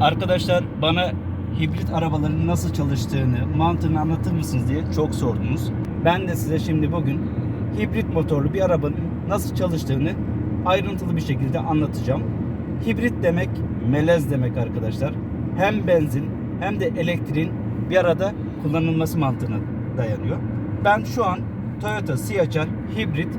Arkadaşlar bana hibrit arabaların nasıl çalıştığını, mantığını anlatır mısınız diye çok sordunuz. Ben de size şimdi bugün hibrit motorlu bir arabanın nasıl çalıştığını ayrıntılı bir şekilde anlatacağım. Hibrit demek melez demek arkadaşlar. Hem benzin hem de elektriğin bir arada kullanılması mantığına dayanıyor. Ben şu an Toyota CHR hibrit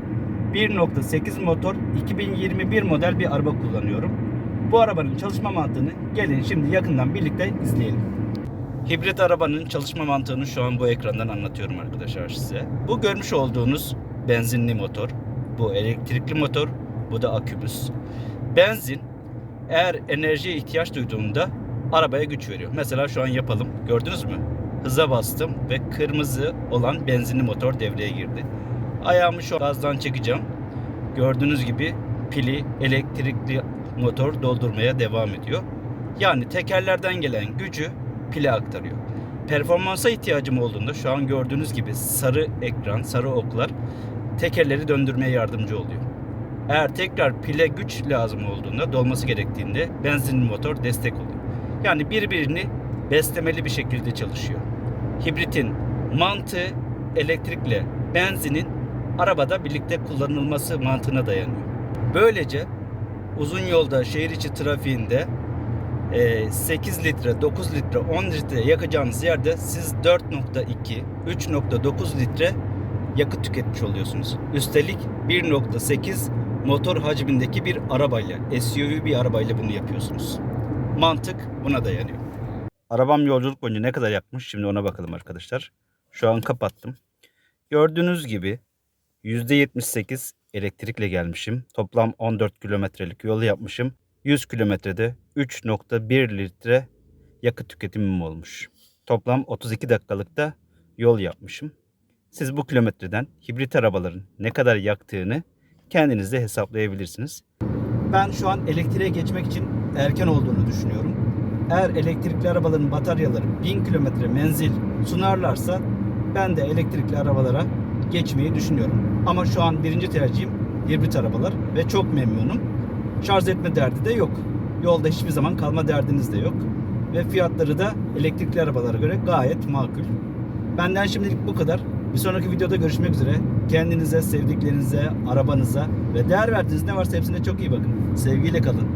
1.8 motor 2021 model bir araba kullanıyorum. Bu arabanın çalışma mantığını gelin şimdi yakından birlikte izleyelim. Hibrit arabanın çalışma mantığını şu an bu ekrandan anlatıyorum arkadaşlar size. Bu görmüş olduğunuz benzinli motor, bu elektrikli motor, bu da akümüz. Benzin eğer enerjiye ihtiyaç duyduğunda arabaya güç veriyor. Mesela şu an yapalım. Gördünüz mü? Hıza bastım ve kırmızı olan benzinli motor devreye girdi. Ayağımı şu an gazdan çekeceğim. Gördüğünüz gibi pili elektrikli motor doldurmaya devam ediyor. Yani tekerlerden gelen gücü pile aktarıyor. Performansa ihtiyacım olduğunda şu an gördüğünüz gibi sarı ekran, sarı oklar tekerleri döndürmeye yardımcı oluyor. Eğer tekrar pile güç lazım olduğunda, dolması gerektiğinde benzinli motor destek oluyor. Yani birbirini beslemeli bir şekilde çalışıyor. Hibritin mantığı elektrikle benzinin arabada birlikte kullanılması mantığına dayanıyor. Böylece uzun yolda şehir içi trafiğinde e, 8 litre, 9 litre, 10 litre yakacağınız yerde siz 4.2, 3.9 litre yakıt tüketmiş oluyorsunuz. Üstelik 1.8 motor hacmindeki bir arabayla, SUV bir arabayla bunu yapıyorsunuz. Mantık buna dayanıyor. Arabam yolculuk boyunca ne kadar yakmış şimdi ona bakalım arkadaşlar. Şu an kapattım. Gördüğünüz gibi %78 elektrikle gelmişim. Toplam 14 kilometrelik yolu yapmışım. 100 kilometrede 3.1 litre yakıt tüketimim olmuş. Toplam 32 dakikalıkta yol yapmışım. Siz bu kilometreden hibrit arabaların ne kadar yaktığını kendiniz de hesaplayabilirsiniz. Ben şu an elektriğe geçmek için erken olduğunu düşünüyorum. Eğer elektrikli arabaların bataryaları 1000 kilometre menzil sunarlarsa ben de elektrikli arabalara geçmeyi düşünüyorum. Ama şu an birinci tercihim hibrit arabalar ve çok memnunum. Şarj etme derdi de yok. Yolda hiçbir zaman kalma derdiniz de yok. Ve fiyatları da elektrikli arabalara göre gayet makul. Benden şimdilik bu kadar. Bir sonraki videoda görüşmek üzere. Kendinize, sevdiklerinize, arabanıza ve değer verdiğiniz ne varsa hepsine çok iyi bakın. Sevgiyle kalın.